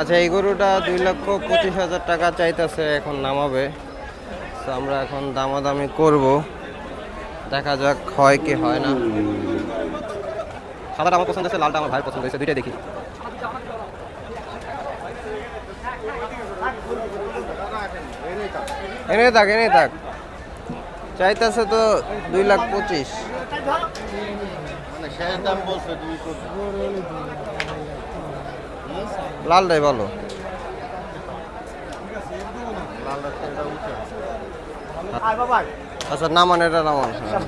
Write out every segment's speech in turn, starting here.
আচ্ছা এই গরুটা দুই লক্ষ পঁচিশ হাজার টাকা চাইতেছে, এখন নামাবে। তো আমরা এখন দামাদামি করব। দেখা যাক হয় কি হয় না। সাদাটা আমার পছন্দ হয়েছে, লালটা আমার ভাই পছন্দ হয়েছে, দুইটাই দেখি। এনে থাক এনে থাক। চাইতেছে তো দুই লাখ পঁচিশ। মানে দাম বলছে লালটাই ভালো। আচ্ছা নামান এটা নামান হ্যাঁ।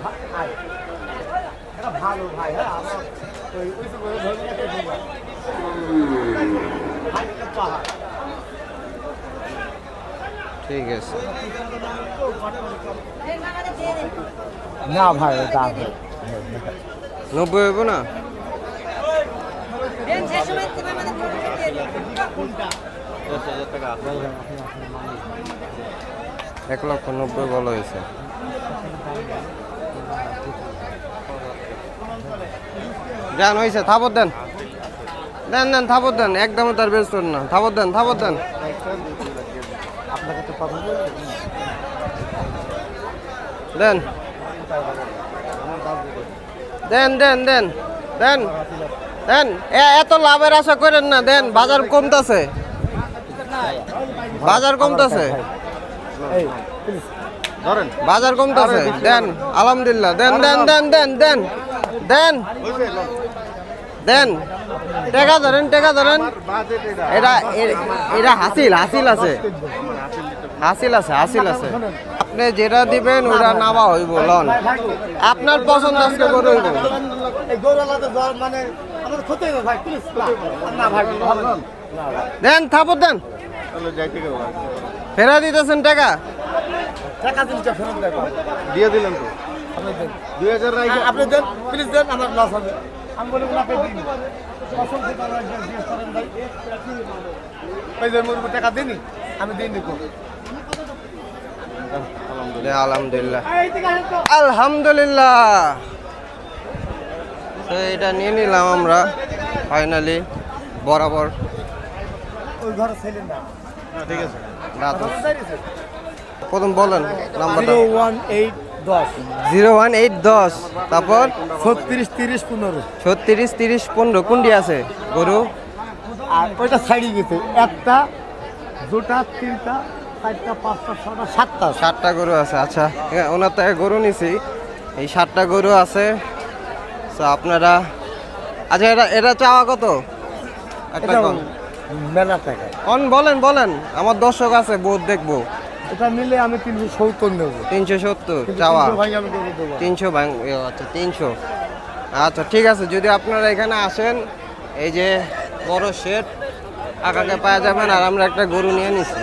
ঠিক আছে। না ভাই নব্বই হইব না? এক লক্ষ নব্বই ভালো হয়েছে। দেন, হয়েছে থাপর দেন। দেন দেন থাপর দেন, একদমই তার ব্যস্ত না। থাপর দেন থাপর দেন। দেন। দেন দেন দেন দেন। দেন এত লাভের আশা করেন না, দেন, বাজার কমতেছে। বাজার কমতেছে। বাজার কমতেছে, দেন, আলহামদুলিল্লাহ, দেন দেন দেন দেন দেন দেন দেন, টেকা ধরেন টেকা ধরেন। এটা এটা হাসিল হাসিল আছে। হাসিল আছে হাসিল আছে। আপনি যেটা দিবেন ওটা নামা হইব লন। আপনার পছন্দ আজকে করে হইব? মানে দেন থাপর দেন। ফেরা দিতেছেন টাকা? দিয়ে দিলাম তো। দুই হাজার আপনি দেন প্লিজ দেন আমার লস হবে। আমি বলি ওনাকে দিন। টাকা দিনি আমি দিন আলহামদুলিল্লাহ। আলহামদুলিল্লাহ। তো। এটা নিয়ে নিলাম আমরা ফাইনালি বরাবর। ওই ঘরে ছিলেন না ঠিক আছে। প্রথম বলেন নাম্বারটা। জিরো ওয়ান এইট দশ। জিরো ওয়ান এইট দশ। তারপর? ছত্রিশ তিরিশ পনেরো। ছত্রিশ তিরিশ পনেরো। কোনটি আছে গরু? আর ওইটা সাইডে গেছে। একটা দুটা তিনটা চারটা পাঁচটা ছটা সাতটা ষাটটা গরু আছে আচ্ছা। হ্যাঁ, ওনার থেকে গরু নিছি। এই ষাটটা গরু আছে। তো আপনারা আচ্ছা এটা এটা চাওয়া কত? একটা কন। মেলা টাকা। কন বলেন বলেন। আমার দর্শক আছে বোধ দেখব। এটা নিলে আমি তিনশো সত্তর নেব। তিনশো সত্তর চাওয়া। তিনশো আচ্ছা তিনশো। আচ্ছা ঠিক আছে যদি আপনারা এখানে আসেন এই যে বড় শেড আকাকে পাওয়া যাবেন আর আমরা একটা গরু নিয়ে নিছি।